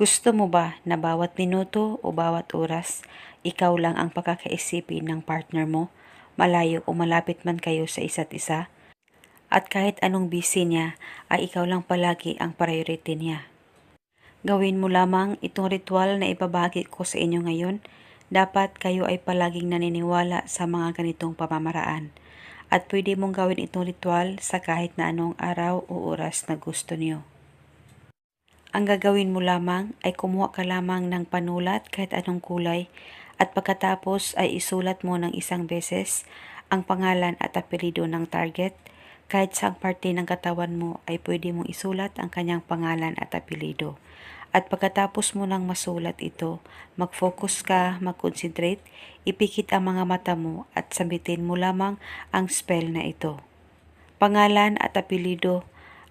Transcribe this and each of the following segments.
Gusto mo ba na bawat minuto o bawat oras, ikaw lang ang pagkakaisipin ng partner mo, malayo o malapit man kayo sa isa't isa? At kahit anong busy niya, ay ikaw lang palagi ang priority niya. Gawin mo lamang itong ritual na ibabagi ko sa inyo ngayon. Dapat kayo ay palaging naniniwala sa mga ganitong pamamaraan. At pwede mong gawin itong ritual sa kahit na anong araw o oras na gusto niyo. Ang gagawin mo lamang ay kumuha ka lamang ng panulat kahit anong kulay at pagkatapos ay isulat mo ng isang beses ang pangalan at apelido ng target. Kahit sa parte ng katawan mo ay pwede mong isulat ang kanyang pangalan at apelido. At pagkatapos mo nang masulat ito, mag-focus ka, mag-concentrate, ipikit ang mga mata mo at sabitin mo lamang ang spell na ito. Pangalan at apelido,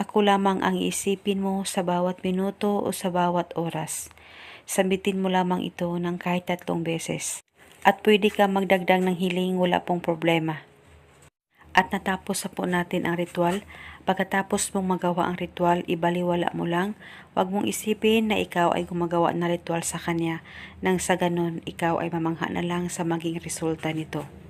ako lamang ang isipin mo sa bawat minuto o sa bawat oras. Sambitin mo lamang ito ng kahit tatlong beses. At pwede ka magdagdag ng hiling wala pong problema. At natapos na po natin ang ritual. Pagkatapos mong magawa ang ritual, ibaliwala mo lang. Huwag mong isipin na ikaw ay gumagawa ng ritual sa kanya. Nang sa ganon, ikaw ay mamangha na lang sa maging resulta nito.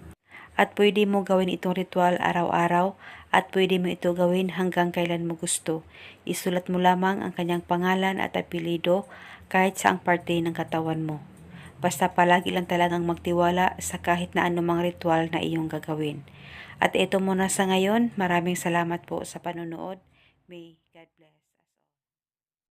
At pwede mo gawin itong ritual araw-araw at pwede mo ito gawin hanggang kailan mo gusto. Isulat mo lamang ang kanyang pangalan at apelido kahit sa ang parte ng katawan mo. Basta palagi lang talagang magtiwala sa kahit na anumang ritual na iyong gagawin. At ito muna sa ngayon. Maraming salamat po sa panonood. May God bless.